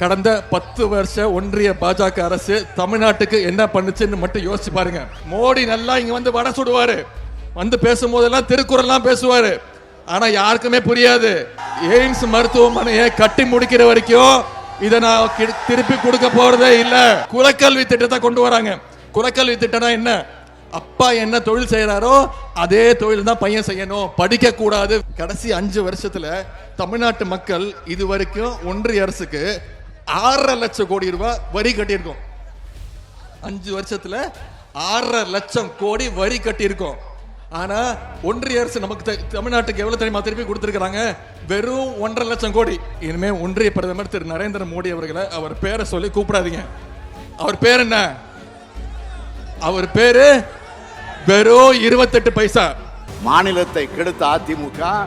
கடந்த பத்து வருஷ ஒன்றிய பாஜக அரசு தமிழ்நாட்டுக்கு என்ன பண்ணுச்சுன்னு மட்டும் யோசிச்சு பாருங்க. மோடி நல்லா இங்க வந்து வடை சுடுவாரு. வந்து பேசும்போதெல்லாம் திருக்குறள்லாம் பேசுவாரு. ஆனா யாருக்குமே புரியாது. எய்ம்ஸ் மருத்துவமனையை கட்டி முடிக்கிற வரைக்கும் இதை நான் திருப்பி கொடுக்க போறதே இல்ல. குலக்கல்வி திட்டத்தை கொண்டு வராங்க. குலக்கல்வி திட்டம்னா என்ன? அப்பா என்ன தொழில் செய்யறாரோ அதே தொழில் தான் பையன் செய்யணும். படிக்க கூடாது. கடைசி அஞ்சு வருஷத்துல தமிழ்நாட்டு மக்கள் இது வரைக்கும் ஒன்றிய அரசுக்கு ஆறரை லட்சம் கோடி ரூபாய் வரி கட்டியிருக்கோம். அஞ்சு வருஷத்துல ஆறரை லட்சம் கோடி வரி கட்டியிருக்கோம். ஆனா ஒன்றிய அரசு நமக்கு தமிழ்நாட்டுக்கு எவ்வளவு தெரியுமா திருப்பி கொடுத்திருக்காங்க வெறும் ஒன்றரை லட்சம் கோடி. இனிமே ஒன்றிய பிரதமர் திரு. நரேந்திர மோடி அவர்களை அவர் பேரை சொல்லி கூப்பிடாதீங்க. அவர் பேர் என்ன? அவர் பேரு வெறும் இருபத்தெட்டு பைசா. மாநிலத்தை கெடுத்த அதிமுக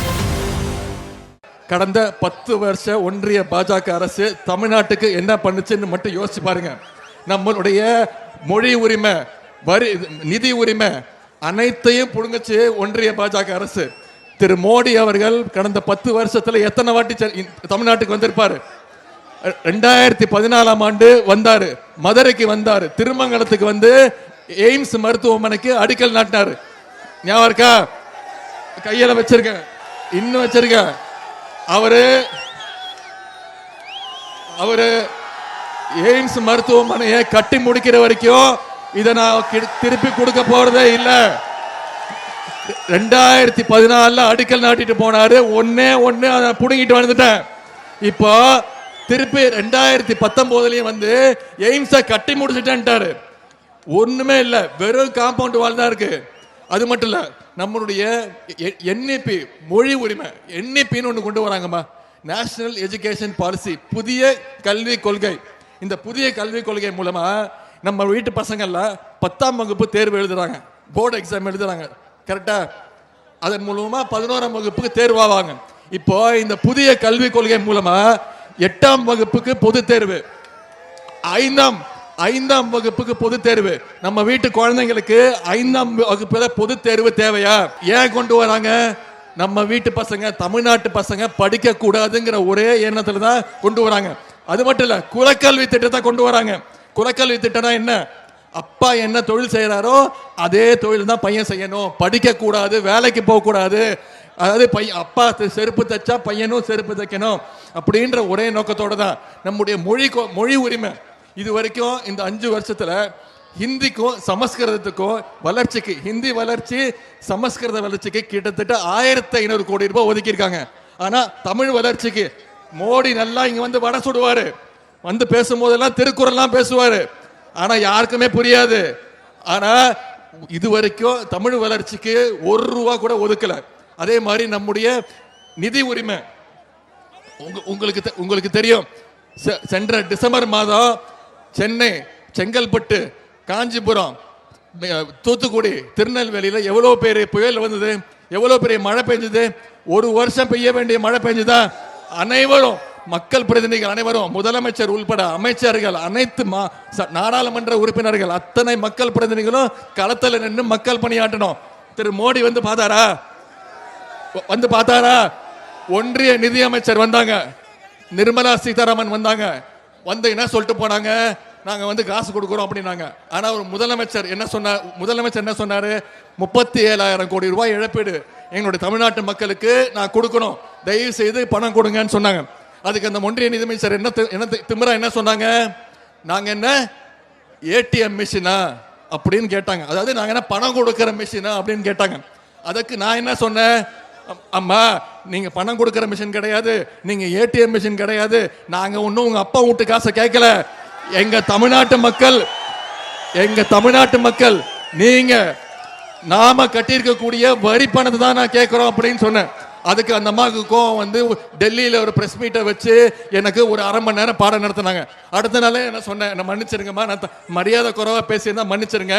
கடந்த பத்து வருஷ ஒன்றிய பாஜக அரசு தமிழ்நாட்டுக்கு என்ன பண்ணுச்சுன்னு மட்டும் யோசிச்சு பாருங்க. நம்மளுடைய மொழி உரிமை வரி நிதி உரிமை அனைத்தையும் புடுங்குச்சு ஒன்றிய பாஜக அரசு. திரு மோடி அவர்கள் கடந்த பத்து வருஷத்துல எத்தனை வாட்டி தமிழ்நாட்டுக்கு வந்திருப்பாரு? ரெண்டாயிரத்தி பதினாலாம் ஆண்டு வந்தாரு மதுரைக்கு வந்தாரு திருமங்கலத்துக்கு வந்து எய்ம்ஸ் மருத்துவமனைக்கு அடிக்கல் நாட்டினாரு. ஞாபகம் இருக்கா? கையில வச்சிருக்கேன். இன்னும் வச்சிருக்கேன். அவரு அவரு எய்ம்ஸ் மருத்துவமனையை கட்டி முடிக்கிற வரைக்கும் இதை நான் திருப்பி கொடுக்க போறதே இல்ல. ரெண்டாயிரத்தி பதினாலில் அடிக்கல் நாட்டிட்டு போனாரு. ஒன்னே ஒன்று அதை புடுங்கிட்டு வந்துட்டேன். இப்போ திருப்பி ரெண்டாயிரத்தி பத்தொன்பதுலயும் வந்து எய்ம்ஸை கட்டி முடிச்சிட்டேன்ட்டாரு. ஒண்ணுமே இல்ல. வெறும் காம்பவுண்ட் வால் தான் இருக்கு. அது மட்டும் இல்ல நம்மளுடைய என்ஏபி மொழி உரிமை என்ஏபின்னு ஒன்று கொண்டு வராங்கம்மா. நேஷனல் எஜுகேஷன் பாலிசி புதிய கல்வி கொள்கை. இந்த புதிய கல்விக் கொள்கை மூலமா நம்ம வீட்டு பசங்கள்லாம் பத்தாம் வகுப்பு தேர்வு எழுதுறாங்க. போர்டு எக்ஸாம் எழுதுறாங்க. கரெக்டா அதன் மூலமா பதினோராம் வகுப்புக்கு தேர்வாவாங்க. இப்போ இந்த புதிய கல்விக் கொள்கை மூலமா எட்டாம் வகுப்புக்கு பொது தேர்வு. ஐந்தாம் ஐந்தாம் வகுப்புக்கு பொது தேர்வு. நம்ம வீட்டு குழந்தைங்களுக்கு ஐந்தாம் வகுப்புல பொது தேர்வு தேவையா? ஏன் கொண்டு வராங்க? நம்ம வீட்டு பசங்க தமிழ்நாட்டு பசங்க படிக்க கூடாதுங்கிற ஒரே எண்ணத்துல தான் கொண்டு வராங்க. அது மட்டும் இல்ல குலக்கல்வி திட்டத்தை கொண்டு வராங்க. குலக்கல்வி திட்டம்னா என்ன? அப்பா என்ன தொழில் செய்யறாரோ அதே தொழில் தான் பையன் செய்யணும். படிக்க கூடாது வேலைக்கு போக கூடாது அதாவது பையன் அப்பா செருப்பு தைச்சா பையனும் செருப்பு தைக்கணும். அப்படின்ற ஒரே நோக்கத்தோட தான் நம்முடைய மொழி மொழி உரிமை. இது வரைக்கும் இந்த அஞ்சு வருஷத்துல ஹிந்திக்கும் சமஸ்கிருதத்துக்கும் வளர்ச்சிக்கு ஹிந்தி வளர்ச்சி சமஸ்கிருத வளர்ச்சிக்கு கிட்டத்தட்ட ஆயிரத்தி ஐநூறு கோடி ரூபாய் ஒதுக்கியிருக்காங்க. ஆனா தமிழ் வளர்ச்சிக்கு மோடி நல்லா இங்க வந்து வடை சுடுவாரு. வந்து பேசும்போதெல்லாம் திருக்குறள்லாம் பேசுவாரு. ஆனா யாருக்குமே புரியாது. ஆனா இது வரைக்கும் தமிழ் வளர்ச்சிக்கு ஒரு ரூபா கூட ஒதுக்கல. அதே மாதிரி நம்முடைய நிதி உரிமை. உங்களுக்கு தெ- உங்களுக்கு தெரியும். செ- சென்ற டிசம்பர் மாதம் சென்னை செங்கல்பட்டு காஞ்சிபுரம் தூத்துக்குடி திருநெல்வேலியில் எவ்வளோ பெரிய புயல் வந்தது எவ்வளோ பெரிய மழை பெஞ்சது ஒரு வருஷம் பெய்ய வேண்டிய மழை பெஞ்சதா? அனைவரும் மக்கள் பிரதிநிதிகள் அனைவரும் முதலமைச்சர் உள்பட அமைச்சர்கள் அனைத்து மா- நாடாளுமன்ற உறுப்பினர்கள் அத்தனை மக்கள் பிரதிநிதிகளும் களத்தில் நின்று மக்கள் பணியாற்றணும். திரு மோடி வந்து பார்த்தாரா? வந்து பார்த்தாரா? ஒன்றிய நிதியமைச்சர் வந்தாங்க. நிர்மலா சீதாராமன் வந்தாங்க. வந்து என்ன சொல்லிட்டு போனாங்க? நாங்கள் வந்து காசு கொடுக்குறோம் அப்படின்னாங்க. ஆனால் ஒரு முதலமைச்சர் என்ன சொன்னார்? முதலமைச்சர் என்ன சொன்னார்? முப்பத்தி ஏழாயிரம் கோடி ரூபாய் இழப்பீடு. எங்களுடைய தமிழ்நாட்டு மக்களுக்கு நான் கொடுக்கணும். தயவு செய்து பணம் கொடுங்கன்னு சொன்னாங்க. அதுக்கு அந்த ஒன்றிய நிதியமைச்சர் என்ன என்ன திமிரா என்ன சொன்னாங்க? நாங்கள் என்ன? ஏடிஎம் மிஷினா? அப்படின்னு கேட்டாங்க. அதாவது நாங்கள் என்ன பணம் கொடுக்குற மிஷினா அப்படின்னு கேட்டாங்க. அதுக்கு நான் என்ன சொன்னேன்? அம்மா நீங்க பணம் கொடுக்கிற மிஷின் கிடையாது. நீங்க ஏடிஎம் மிஷின் கிடையாது. நாங்க ஒன்றும் உங்க அப்பா வீட்டு காசை கேட்கல. எங்க தமிழ்நாட்டு மக்கள் எங்க தமிழ்நாட்டு மக்கள் நீங்க நாம கட்டியிருக்கக்கூடிய வரி பணத்தை தான் நான் கேட்குறோம் அப்படின்னு சொன்னேன். அதுக்கு அந்த அம்மாவுக்கு கோவம் வந்து டெல்லியில் ஒரு ப்ரெஸ் மீட்டை வச்சு எனக்கு ஒரு அரை மணி நேரம் பாடம் நடத்தினாங்க. அடுத்த நாளே என்ன சொன்னேன் என்ன மன்னிச்சிருங்கம்மா. நான் மரியாதை குறைவாக பேசியிருந்தா மன்னிச்சிருங்க.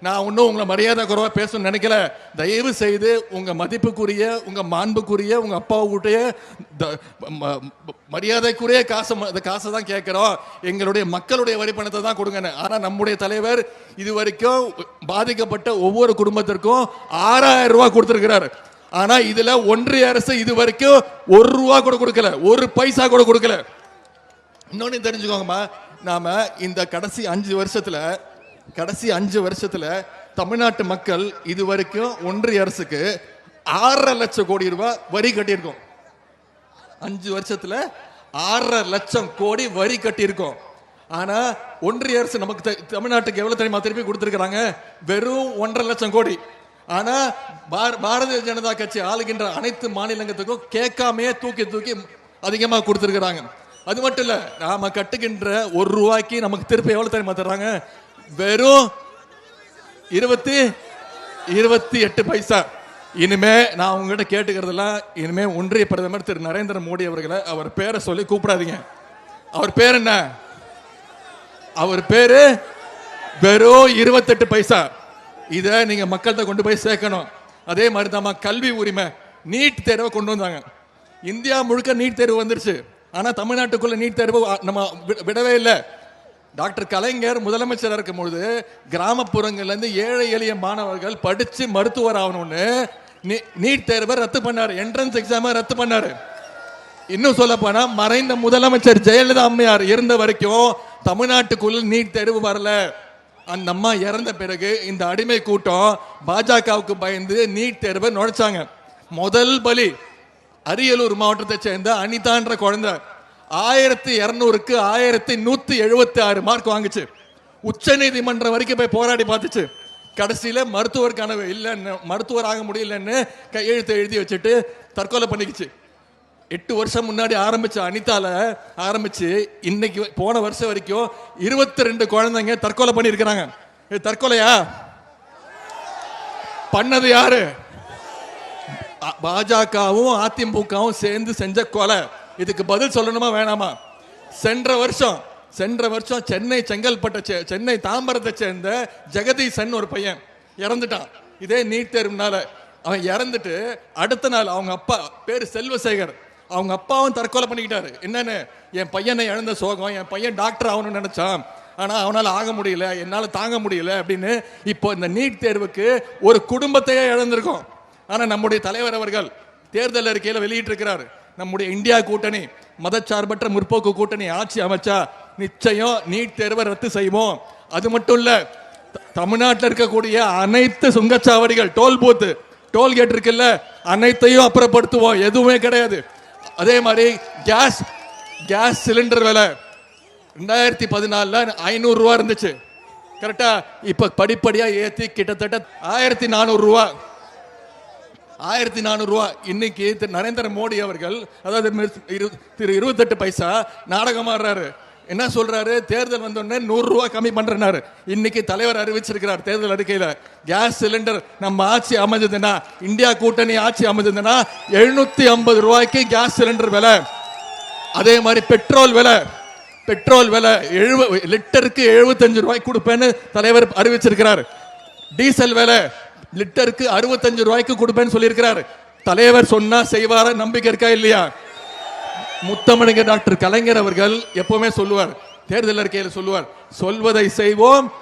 நான் ஒன்றும் உங்களை மரியாதை குறைவாக பேசணும்னு நினைக்கல. தயவு செய்து உங்கள் மதிப்புக்குரிய உங்கள் மாண்புக்குரிய உங்கள் அப்பாவுடைய த- ம- மரியாதைக்குரிய காசை ம- அந்த காசை தான் கேட்குறோம். எங்களுடைய மக்களுடைய வரி பணத்தை தான் கொடுங்கன்னு. ஆனால் நம்முடைய தலைவர் இது வரைக்கும் பாதிக்கப்பட்ட ஒவ்வொரு குடும்பத்திற்கும் ஆறாயிரம் ரூபா கொடுத்துருக்கிறார். ஆனால் இதில் ஒன்றிய அரசு இது வரைக்கும் ஒரு ரூபா கூட கொடுக்கல. ஒரு பைசா கூட கொடுக்கல. இன்னொன்று தெரிஞ்சுக்கோங்கம்மா. நாம் இந்த கடைசி அஞ்சு வருஷத்தில் கடைசி அஞ்சு வருஷத்துல தமிழ்நாட்டு மக்கள் இது வரைக்கும் ஒன்றிய அரசுக்கு ஆறரை லட்சம் கோடி ரூபாய் வரி கட்டியிருக்கோம். அஞ்சு வருஷத்துல ஆறரை லட்சம் கோடி வரி கட்டியிருக்கோம். ஆனா ஒன்றிய அரசு நமக்கு தமிழ்நாட்டுக்கு எவ்வளவு தெரியுமா? திருப்பி கொடுத்துருக்காங்க வெறும் ஒன்றரை லட்சம் கோடி. ஆனா பார- பாரதிய ஜனதா கட்சி ஆளுகின்ற அனைத்து மாநிலங்களுக்கும் கேட்காமையே தூக்கி தூக்கி அதிகமா கொடுத்திருக்கிறாங்க. அது மட்டும் இல்ல நாம கட்டுகின்ற ஒரு ரூபாய்க்கு நமக்கு திருப்பி எவ்வளவு தெரியுமா தர்றாங்க? வெறும் இருபத்தி இருபத்தி எட்டு பைசா. இனிமே நான் உங்ககிட்ட கேட்டுக்கிறதெல்லாம் இனிமே ஒன்றிய பிரதமர் திரு. நரேந்திர மோடி அவர்களை அவர் பேரை சொல்லி கூப்பிடாதீங்க. அவர் பேர் என்ன? அவர் பேரு வெறும் இருபத்தெட்டு பைசா. இதை நீங்க மக்கள்கிட்ட கொண்டு போய் சேர்க்கணும். அதே மாதிரி தான் கல்வி உரிமை நீட் தேர்வை கொண்டு வந்தாங்க. இந்தியா முழுக்க நீட் தேர்வு வந்துருச்சு. ஆனா தமிழ்நாட்டுக்குள்ள நீட் தேர்வு நம்ம விடவே இல்லை. டாக்டர் கலைஞர் முதலமைச்சராக இருக்கும் பொழுது கிராமப்புறங்கள்லேருந்து ஏழை எளிய மாணவர்கள் படித்து மருத்துவர் ஆகணும்னு நீ- நீட் தேர்வை ரத்து பண்ணாரு. என்ட்ரன்ஸ் எக்ஸாமை ரத்து பண்ணார். இன்னும் சொல்ல மறைந்த முதலமைச்சர் ஜெயலலிதா அம்மையார் இருந்த வரைக்கும் தமிழ்நாட்டுக்குள்ள நீட் தேர்வு வரல. அந்த அம்மா இறந்த பிறகு இந்த அடிமை கூட்டம் பாஜகவுக்கு பயந்து நீட் தேர்வை நுழைச்சாங்க. முதல் பலி அரியலூர் மாவட்டத்தை சேர்ந்த அனிதான்ற குழந்தை. ஆயிரத்தி இரநூறுக்கு ஆயிரத்தி நூத்தி எழுபத்தி ஆறு மார்க் வாங்குச்சு. உச்ச நீதிமன்றம் வரைக்கும் போய் போராடி பார்த்துச்சு. கடைசியில மருத்துவர் கனவு இல்லைன்னு மருத்துவர் ஆக முடியலன்னு கையெழுத்து எழுதி வச்சுட்டு தற்கொலை பண்ணிக்கிச்சு. எட்டு வருஷம் முன்னாடி ஆரம்பிச்ச அனிதால ஆரம்பிச்சு இன்னைக்கு போன வருஷம் வரைக்கும் இருபத்தி ரெண்டு குழந்தைங்க தற்கொலை பண்ணியிருக்கிறாங்க. இது தற்கொலையா? பண்ணது யாரு? பாஜகவும் அதிமுகவும் சேர்ந்து செஞ்ச கொலை. இதுக்கு பதில் சொல்லணுமா வேணாமா? சென்ற வருஷம் சென்ற வருஷம் சென்னை செங்கல்பட்டை சே- சென்னை தாம்பரத்தை சேர்ந்த ஜெகதீசன் ஒரு பையன் இறந்துட்டான். இதே நீட் தேர்வுனால அவன் இறந்துட்டு அடுத்த நாள் அவங்க அப்பா பேர் செல்வசேகர். அவங்க அப்பாவும் தற்கொலை பண்ணிக்கிட்டாரு. என்னன்னு? என் பையனை இழந்த சோகம் என் பையன் டாக்டர் ஆகணும்னு நினைச்சான். ஆனால் அவனால் ஆக முடியல என்னால் தாங்க முடியல அப்படின்னு இப்போ இந்த நீட் தேர்வுக்கு ஒரு குடும்பத்தையே இழந்திருக்கோம். ஆனால் நம்முடைய தலைவர் அவர்கள் தேர்தல் அறிக்கையில் வெளியிட்டிருக்கிறார். நம்முடைய இந்தியா கூட்டணி மதச்சார்பற்ற முற்போக்கு கூட்டணி ஆட்சி அமைச்சா நிச்சயம் நீட் தேர்வை ரத்து செய்வோம். அது மட்டும் இல்ல த- தமிழ்நாட்டில் இருக்கக்கூடிய அனைத்து சுங்கச்சாவடிகள் டோல் பூத்து டோல்கேட் இருக்குல்ல அனைத்தையும் அப்புறப்படுத்துவோம். எதுவுமே கிடையாது. அதே மாதிரி கேஸ் கேஸ் சிலிண்டர் விலை ரெண்டாயிரத்தி பதினாலில் ஐநூறுரூவா இருந்துச்சு. கரெக்டாக இப்போ படிப்படியாக ஏற்றி கிட்டத்தட்ட ஆயிரத்தி நானூறுரூவா ஆயிரத்தி நானூறுவா இன்னைக்கு திரு நரேந்திர மோடி அவர்கள் அதாவது இரு- திரு இருபத்தெட்டு பைசா நாடகம் ஆடுறாரு. என்ன சொல்றாரு? தேர்தல் வந்தோடனே நூறுரூவா கம்மி பண்றேனாரு இன்னைக்கு தலைவர் அறிவிச்சிருக்கிறார் தேர்தல் அறிக்கையில. கேஸ் சிலிண்டர் நம்ம ஆட்சி அமைஞ்சதுன்னா இந்தியா கூட்டணி ஆட்சி அமைஞ்சதுன்னா எழுநூத்தி ஐம்பது ரூபாய்க்கு கேஸ் சிலிண்டர் விலை. அதே மாதிரி பெட்ரோல் விலை. பெட்ரோல் விலை எழுப லிட்டருக்கு எழுபத்தஞ்சு ரூபாய்க்கு கொடுப்பேன்னு தலைவர் அறிவிச்சிருக்கிறார். டீசல் விலை லிட்டருக்கு அறுபத்தஞ்சு ரூபாய்க்கு கொடுப்பேன்னு சொல்லியிருக்கிறார். தலைவர் சொன்னா செய்வார நம்பிக்கை இருக்கா இல்லையா? முத்தமிழங்க டாக்டர் கலைஞர் அவர்கள் எப்பவுமே சொல்லுவார். தேர்தல் அறிக்கையில் சொல்லுவார். சொல்வதை செய்வோம்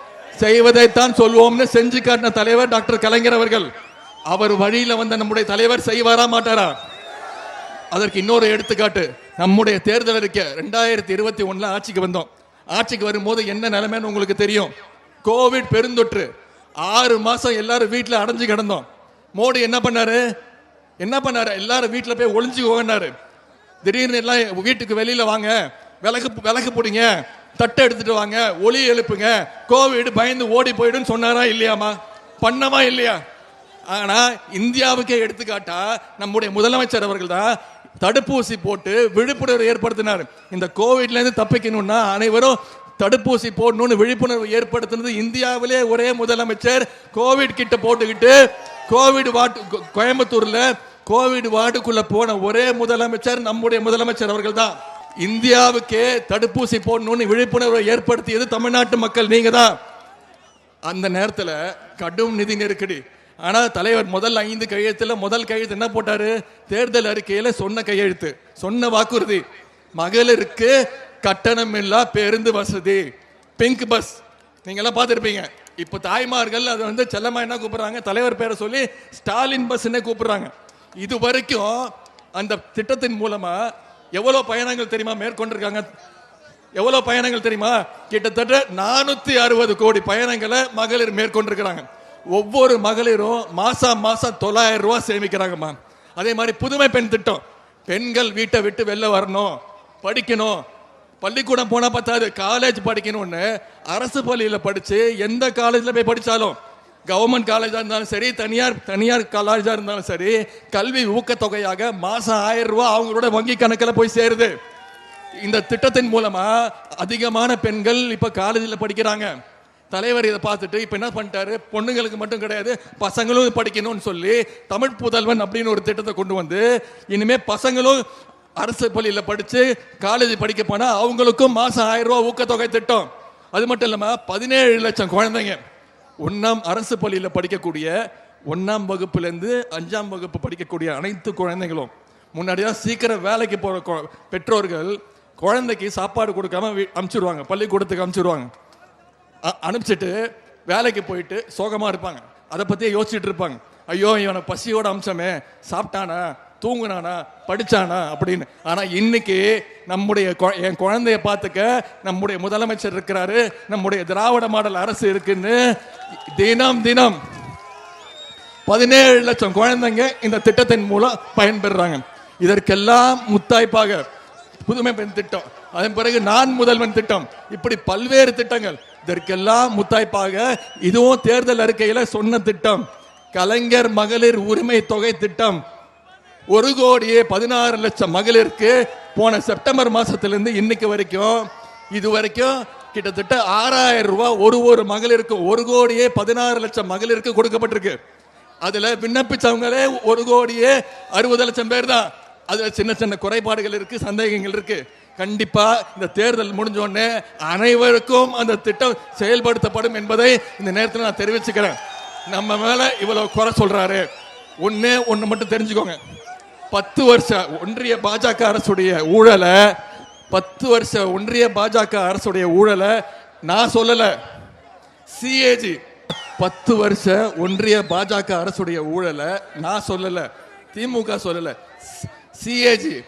செய்வதைத்தான் சொல்வோம்னு செஞ்சு காட்டின தலைவர் டாக்டர் கலைஞர் அவர்கள். அவர் வழியில வந்த நம்முடைய தலைவர் செய்வாரா மாட்டாரா? அதற்கு இன்னொரு எடுத்துக்காட்டு நம்முடைய தேர்தல் அறிக்கை ரெண்டாயிரத்தி இருபத்தி ஒண்ணுல ஆட்சிக்கு வந்தோம். ஆட்சிக்கு வரும்போது என்ன நிலைமைன்னு உங்களுக்கு தெரியும். கோவிட் பெருந்தொற்று. ஆறு மாசம் எல்லாரும் வீட்டில் அடைஞ்சு கிடந்தோம். மோடி என்ன பண்ணாரு? என்ன பண்ணாரு? எல்லாரும் வீட்டில் போய் ஒளிஞ்சுக்கோங்கன்னாரு திடீர்னு எல்லாம் வீட்டுக்கு வெளியில வாங்க. விளக்கு விளக்கு போடுங்க. தட்டை எடுத்துட்டு வாங்க. ஒளி எழுப்புங்க. கோவிட் பயந்து ஓடி போயிடுன்னு சொன்னாரா இல்லையாமா பண்ணவா இல்லையா? ஆனா இந்தியாவுக்கே எடுத்துக்காட்டா நம்முடைய முதலமைச்சர் அவர்கள் தான் தடுப்பூசி போட்டு விழிப்புணர்வு ஏற்படுத்தினார். இந்த கோவிட்ல இருந்து தப்பிக்கணும்னா அனைவரும் தடுப்பூசி போடணும்னு விழிப்புணர்வு ஏற்படுத்தினது இந்தியாவிலே ஒரே முதலமைச்சர். கோவிட் கிட்ட போட்டுக்கிட்டு கோவிட் வார்டு கோ- கோயம்புத்தூர்ல கோவிட் வார்டுக்குள்ள போன ஒரே முதலமைச்சர் நம்முடைய முதலமைச்சர் அவர்கள் தான் இந்தியாவுக்கே தடுப்பூசி போடணும்னு விழிப்புணர்வை ஏற்படுத்தியது தமிழ்நாட்டு மக்கள் நீங்க தான் அந்த நேரத்தில் கடும் நிதி நெருக்கடி. ஆனால் தலைவர் முதல் ஐந்து கையெழுத்தில் முதல் கையெழுத்து என்ன போட்டாரு? தேர்தல் அறிக்கையில் சொன்ன கையெழுத்து சொன்ன வாக்குறுதி. மகளிருக்கு கட்டணமில்லா பேருந்து வசதி. பிங்க் பஸ் நீங்கள்லாம் பார்த்துருப்பீங்க. இப்போ தாய்மார்கள் அது வந்து செல்லம்மா என்ன கூப்பிட்றாங்க? தலைவர் பேரை சொல்லி ஸ்டாலின் பஸ்ன்னே கூப்பிட்றாங்க. இது வரைக்கும் அந்த திட்டத்தின் மூலமாக எவ்வளோ பயணங்கள் தெரியுமா? மேற்கொண்டிருக்காங்க. எவ்வளோ பயணங்கள் தெரியுமா? கிட்டத்தட்ட நானூற்றி அறுபது கோடி பயணங்களை மகளிர் மேற்கொண்டிருக்கிறாங்க. ஒவ்வொரு மகளிரும் மாதம் மாதம் தொள்ளாயிரம் ரூபா சேமிக்கிறாங்கம்மா. அதே மாதிரி புதுமை பெண் திட்டம். பெண்கள் வீட்டை விட்டு வெளில வரணும் படிக்கணும் பள்ளிக்கூடம் போனால் பத்தாது. காலேஜ் படிக்கணும்னு அரசு பள்ளியில் படித்து எந்த காலேஜில் போய் படித்தாலும் கவர்மெண்ட் காலேஜாக இருந்தாலும் சரி தனியார் தனியார் காலேஜாக இருந்தாலும் சரி கல்வி ஊக்கத்தொகையாக மாதம் ஆயிரம் ரூபா அவங்களோட வங்கி கணக்கில் போய் சேருது. இந்த திட்டத்தின் மூலமாக அதிகமான பெண்கள் இப்போ காலேஜில் படிக்கிறாங்க. தலைவர் இதை பார்த்துட்டு இப்போ என்ன பண்ணிட்டாரு? பொண்ணுங்களுக்கு மட்டும் கிடையாது பசங்களும் படிக்கணும்னு சொல்லி தமிழ் புதல்வன் அப்படின்னு ஒரு திட்டத்தை கொண்டு வந்து இனிமேல் பசங்களும் அரசு பள்ளியில் படித்து காலேஜ் படிக்க போனால் அவங்களுக்கும் மாதம் ஆயிரம் ரூபா ஊக்கத்தொகை திட்டம். அது மட்டும் இல்லாமல் பதினேழு லட்சம் குழந்தைங்க. ஒன்றாம் அரசு பள்ளியில் படிக்கக்கூடிய ஒன்றாம் வகுப்புலேருந்து அஞ்சாம் வகுப்பு படிக்கக்கூடிய அனைத்து குழந்தைங்களும் முன்னாடியாக சீக்கிரம் வேலைக்கு போகிற பெற்றோர்கள் குழந்தைக்கு சாப்பாடு கொடுக்காம வீ- பள்ளிக்கூடத்துக்கு அமுச்சிடுவாங்க அனுப்பிச்சிட்டு வேலைக்கு போயிட்டு சோகமாக இருப்பாங்க. அதை பற்றியே யோசிச்சுட்டு இருப்பாங்க. ஐயோ இவனை பசியோட அம்சமே சாப்பிட்டானா? தூங்குனானா படிச்சானா அப்படின்னு. ஆனால் இன்னைக்கு நம்முடைய என் குழந்தைய பார்த்துக்க நம்முடைய முதலமைச்சர் இருக்கிறாரு நம்முடைய திராவிட மாடல் அரசு இருக்குன்னு தினம் தினம் பதினேழு லட்சம் குழந்தைங்க இந்த திட்டத்தின் மூலம் பயன்பெறுறாங்க. இதற்கெல்லாம் முத்தாய்ப்பாக புதுமை பெண் திட்டம் அதன் பிறகு நான் முதல்வன் திட்டம் இப்படி பல்வேறு திட்டங்கள். இதற்கெல்லாம் முத்தாய்ப்பாக இதுவும் தேர்தல் அறிக்கையில் சொன்ன திட்டம் கலைஞர் மகளிர் உரிமை தொகை திட்டம் ஒரு கோடியே பதினாறு லட்சம் மகளிருக்கு போன செப்டம்பர் மாசத்திலிருந்து இன்னைக்கு வரைக்கும் இது வரைக்கும் கிட்டத்தட்ட ஆறாயிரம் ரூபாய் ஒரு ஒரு மகளிருக்கு ஒரு கோடியே பதினாறு லட்சம் மகளிருக்கு கொடுக்கப்பட்டிருக்கு. அதுல விண்ணப்பிச்சவங்களே ஒரு கோடியே அறுபது லட்சம் பேர் தான். அதுல சின்ன சின்ன குறைபாடுகள் இருக்கு சந்தேகங்கள் இருக்கு. கண்டிப்பா இந்த தேர்தல் முடிஞ்சோடனே அனைவருக்கும் அந்த திட்டம் செயல்படுத்தப்படும் என்பதை இந்த நேரத்தில் நான் தெரிவிச்சுக்கிறேன். நம்ம மேல இவ்வளவு குறை சொல்றாரு. ஒண்ணே ஒன்று மட்டும் தெரிஞ்சுக்கோங்க. பத்து வருஷ ஒன்றிய பாஜக அரசுடைய ஊழலை பத்து வருஷ ஒன்றிய பாஜக அரசுடைய ஊழலை நான் சொல்லல. சிஏஜி பத்து வருஷ ஒன்றிய பாஜக அரசுடைய ஊழலை நான் சொல்லல. திமுக சொல்லல. CAG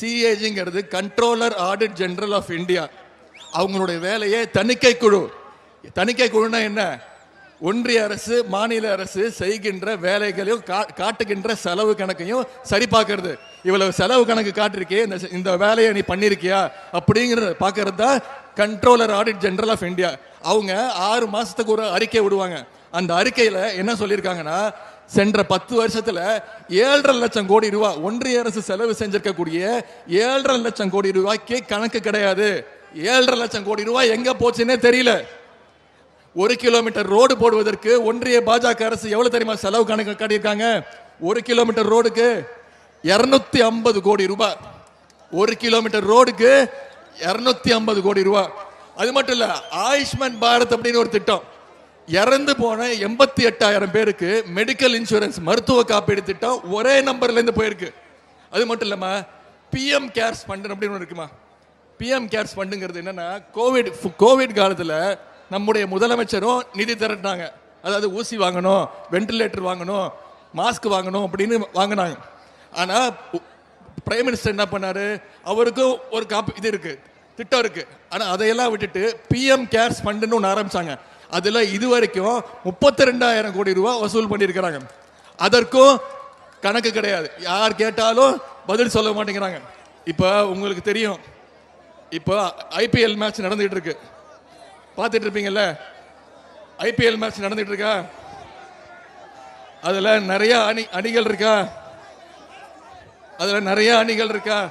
சிஏஜிங்கிறது controller audit general of India. அவங்களுடைய வேலையே தணிக்கை குழு. தணிக்கை குழுனா என்ன? ஒன்றிய அரசு மாநில அரசு செய்கின்ற வேலைகளையும் கா- காட்டுகின்ற செலவு கணக்கையும் சரி பார்க்கறது. இவ்வளவு செலவு கணக்கு காட்டிருக்கே இந்த இந்த வேலையை நீ பண்ணியிருக்கியா அப்படிங்கிறத பார்க்கறது தான் controller audit general of India அவங்க ஆறு மாதத்துக்கு ஒரு அறிக்கை விடுவாங்க. அந்த அறிக்கையில் என்ன சொல்லியிருக்காங்கன்னா சென்ற பத்து வருஷத்தில் ஏழரை லட்சம் கோடி ரூபாய் ஒன்றிய அரசு செலவு செஞ்சிருக்கக்கூடிய ஏழரை லட்சம் கோடி ரூபாய்க்கு கணக்கு கிடையாது. ஏழரை லட்சம் கோடி ரூபாய் எங்கே போச்சுன்னே தெரியல. ஒரு கிலோமீட்டர் ரோடு போடுவதற்கு ஒன்றிய பாஜக அரசு எவ்வளவு தெரியுமா செலவு கணக்கு காட்டியிருக்காங்க? ஒரு கிலோமீட்டர் ரோடுக்கு இருநூத்தி ஐம்பது கோடி ரூபாய். ஒரு கிலோமீட்டர் ரோடுக்கு இருநூத்தி ஐம்பது கோடி ரூபாய். அது மட்டும் இல்ல ஆயுஷ்மான் பாரத் அப்படின்னு ஒரு திட்டம். இறந்து போன எண்பத்தி எட்டாயிரம் பேருக்கு மெடிக்கல் இன்சூரன்ஸ் மருத்துவ காப்பீடு திட்டம் ஒரே நம்பர்ல இருந்து போயிருக்கு. அது மட்டும் இல்லாம பிஎம் கேர்ஸ் ஃபண்ட் அப்படின்னு ஒன்று இருக்குமா? பிஎம் கேர்ஸ் ஃபண்டுங்கிறது என்னன்னா கோவிட் கோவிட் காலத்தில் நம்முடைய முதலமைச்சரும் நிதி திரட்டினாங்க. அதாவது ஊசி வாங்கணும் வென்டிலேட்டர் வாங்கணும் மாஸ்க் வாங்கணும் அப்படின்னு வாங்கினாங்க. ஆனால் பிரைம் மினிஸ்டர் என்ன பண்ணார்? அவருக்கும் ஒரு காப்பு இது இருக்குது திட்டம் இருக்குது ஆனால் அதையெல்லாம் விட்டுட்டு பிஎம் கேர்ஸ் ஃபண்டுன்னு ஒன்று ஆரம்பித்தாங்க அதில் இது வரைக்கும் முப்பத்தி ரெண்டாயிரம் கோடி ரூபா வசூல் பண்ணியிருக்கிறாங்க. அதற்கும் கணக்கு கிடையாது. யார் கேட்டாலும் பதில் சொல்ல மாட்டேங்கிறாங்க. இப்போ உங்களுக்கு தெரியும். இப்போ ஐபிஎல் மேட்ச் நடந்துகிட்டு இருக்கு. பார்த்துட்டு இருப்பீங்கல்ல ஐபிஎல் மேட்ச் நடந்துட்டு இருக்கா அதுல நிறைய அணி அணிகள் இருக்கா? அதுல நிறைய அணிகள் இருக்கா?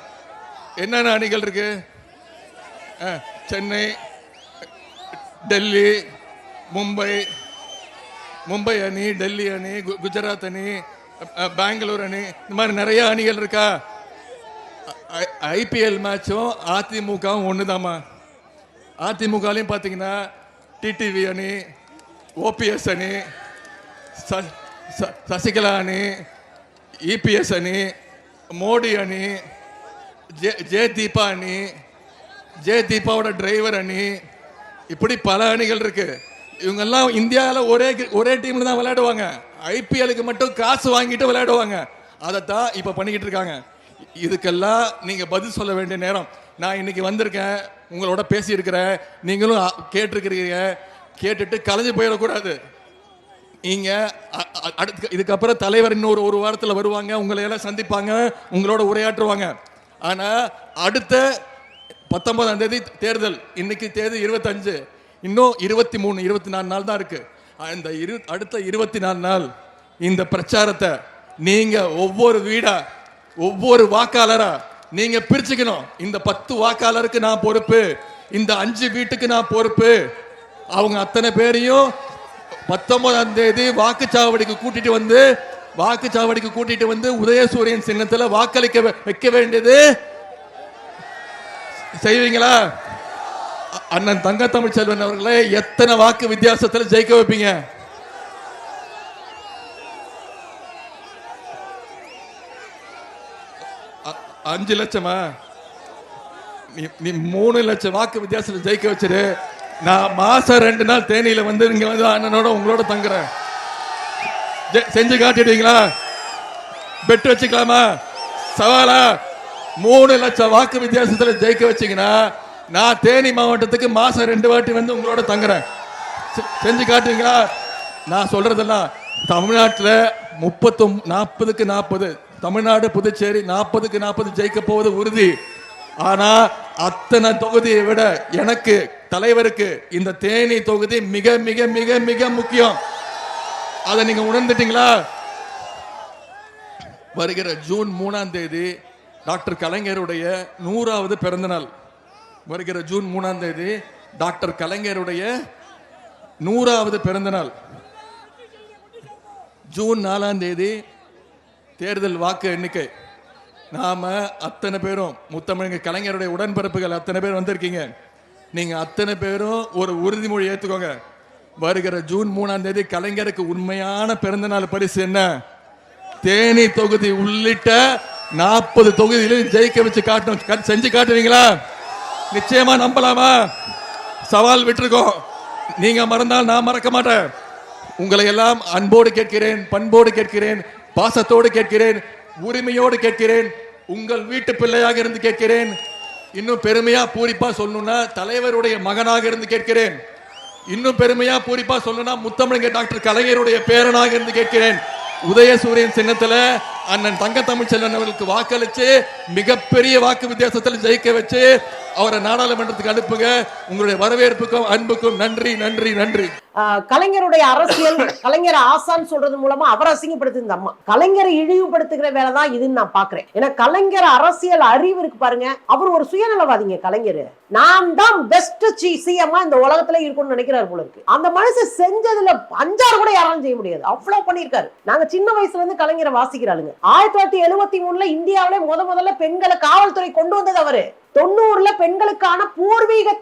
என்னென்ன அணிகள் இருக்கு? ஆ, சென்னை டெல்லி மும்பை மும்பை அணி டெல்லி அணி கு- குஜராத் அணி பெங்களூர் அணி இந்த மாதிரி நிறைய அணிகள் இருக்கா? ஐபிஎல் மேட்சும் அதிமுகவும் ஒண்ணுதாம்மா. அதிமுகலையும் பார்த்தீங்கன்னா டிடிவி அணி ஓபிஎஸ் அணி ச- ச- சசிகலா அணி இபிஎஸ் அணி மோடி அணி ஜே ஜே தீபா அணி ஜே தீபாவோட டிரைவர் அணி இப்படி பல அணிகள் இருக்கு. இவங்கெல்லாம் இந்தியாவில் ஒரே ஒரே டீம்ல தான் விளையாடுவாங்க. ஐபிஎலுக்கு மட்டும் காசு வாங்கிட்டு விளையாடுவாங்க. அதைத்தான் இப்போ பண்ணிக்கிட்டு இருக்காங்க. இதுக்கெல்லாம் நீங்கள் பதில் சொல்ல வேண்டிய நேரம். நான் இன்னைக்கு வந்திருக்கேன். உங்களோட பேசியிருக்கிறேன் நீங்களும் கேட்டிருக்கிறீங்க. கேட்டுட்டு கலைஞ்சு போயிடக்கூடாது. நீங்க அடுத்து இதுக்கப்புறம் தலைவர் இன்னொரு ஒரு வாரத்தில் வருவாங்க உங்களை எல்லாம் சந்திப்பாங்க உங்களோட உரையாற்றுவாங்க. ஆனா அடுத்த பத்தொன்பதாம் தேதி தேர்தல் இன்னைக்கு தேதி இருபத்தஞ்சு. இன்னும் இருபத்தி மூணு இருபத்தி நாலு நாள் தான் இருக்கு. அந்த இரு அடுத்த இருபத்தி நாலு நாள் இந்த பிரச்சாரத்தை நீங்க ஒவ்வொரு வீடா ஒவ்வொரு வாக்காளரா நீங்க பிரிச்சுக்கணும். இந்த பத்து வாக்காளருக்கு நான் பொறுப்பு. இந்த அஞ்சு வீட்டுக்கு நான் பொறுப்பு. அவங்க அத்தனை பேரையும் பத்தொன்பதாம் தேதி வாக்குச்சாவடிக்கு கூட்டிட்டு வந்து வாக்குச்சாவடிக்கு கூட்டிட்டு வந்து உதயசூரியன் சின்னத்துல வாக்களிக்க வைக்க வேண்டியது. செய்வீங்களா? அண்ணன் தங்க தமிழ்ச்செல்வன் அவர்களே எத்தனை வாக்கு வித்தியாசத்துல ஜெயிக்க வைப்பீங்க? அஞ்சு லட்சமா? நீ நீ மூணு லட்சம் வாக்கு வித்தியாசத்தில் ஜெயிக்க வச்சிரு. நான் மாசம் ரெண்டு நாள் தேனியில வந்து இங்க வந்து அண்ணனோட உங்களோட தங்குறேன். செஞ்சு காட்டிடுவீங்களா? பெட் வச்சுக்கலாமா? சவாலா? மூணு லட்சம் வாக்கு வித்தியாசத்தில் ஜெயிக்க வச்சீங்கன்னா நான் தேனி மாவட்டத்துக்கு மாசம் ரெண்டு வாட்டி வந்து உங்களோட தங்குறேன். செ- செஞ்சு காட்டுவீங்களா? நான் சொல்றதெல்லாம் தமிழ்நாட்டில் முப்பத்தொம் நாற்பதுக்கு நாற்பது. தமிழ்நாடு புதுச்சேரி நாற்பதுக்கு நாற்பது ஜெயிக்க போவது உறுதி. ஆனா அத்தனை தொகுதியை விட எனக்கு தலைவருக்கு இந்த தேனி தொகுதி மிக மிக மிக மிக முக்கியம். அதை நீங்க உணர்ந்துட்டீங்களா? வருகிற ஜூன் மூணாம் தேதி டாக்டர் கலைஞருடைய நூறாவது பிறந்த நாள் வருகிற ஜூன் மூணாம் தேதி டாக்டர் கலைஞருடைய நூறாவது பிறந்த நாள் ஜூன் நாலாம் தேதி தேர்தல் வாக்கு எண்ணிக்கை. நாம அத்தனை பேரும் முத்தமிழங்க கலைஞருடைய உடன்பிறப்புகள் அத்தனை பேர் வந்திருக்கீங்க. நீங்க அத்தனை பேரும் ஒரு உறுதிமொழி ஏத்துக்கோங்க. வருகிற ஜூன் மூணாம் தேதி கலைஞருக்கு உண்மையான பிறந்தநாள் பரிசு என்ன? தேனி தொகுதி உள்ளிட்ட நாற்பது தொகுதியிலும் ஜெயிக்க வச்சு காட்டணும். செஞ்சு காட்டுவீங்களா? நிச்சயமா நம்பலாமா? சவால் விட்டுருக்கோம். நீங்க மறந்தால் நான் மறக்க மாட்டேன். உங்களை எல்லாம் அன்போடு கேட்கிறேன் பண்போடு கேட்கிறேன். பாசத்தோடு கேட்கிறேன் உரிமையோடு கேட்கிறேன் உங்கள் வீட்டு பிள்ளையாக இருந்து கேட்கிறேன். இன்னும் பெருமையா பூரிப்பா சொல்லணும்னா தலைவருடைய மகனாக இருந்து கேட்கிறேன். இன்னும் பெருமையா பூரிப்பா சொல்லணும்னா முத்தமிழங்க டாக்டர் கலைஞருடைய பேரனாக இருந்து கேட்கிறேன். உதயசூரியன் சின்னத்துல அண்ணன் தங்க தமிழ்ச்செல்வன் அவர்களுக்கு வாக்களிச்சு மிகப்பெரிய வாக்கு வித்தியாசத்தில் ஜெயிக்க வச்சு அவரை நாடாளுமன்றத்துக்கு அனுப்புங்க. உங்களுடைய வரவேற்புக்கும் அன்புக்கும் நன்றி நன்றி நன்றி. கலைஞருடைய அரசியல் கலைஞர் ஆசான் சொல்றது மூலமா அவர் அசிங்கப்படுத்து இந்த அம்மா. கலைஞரை இழிவுபடுத்துகிற வேலை தான் இதுன்னு நான் பாக்குறேன். ஏன்னா கலைஞர் அரசியல் அறிவு இருக்கு பாருங்க. அவர் ஒரு சுயநலவாதிங்க கலைஞர். நான் தான் பெஸ்ட் சிஎம்மா இந்த உலகத்துல இருக்கும்னு நினைக்கிறார் போல இருக்கு. அந்த மனுஷன் செஞ்சதுல அஞ்சாறு கூட யாராலும் செய்ய முடியாது. அவ்வளவு பண்ணியிருக்காரு. நாங்க சின்ன வயசுல இருந்து கலைஞரை வாசிக்கிறாளுங்க. ஆயிரத்தி தொள்ளாயிரத்தி எழுபத்தி மூணுல இந்தியாவிலே முத முதல்ல பெண்களை காவல்துறை கொண்டு வந்தது அவரு. தொண்ணூறுல பெண்களுக்கான பூர்வீக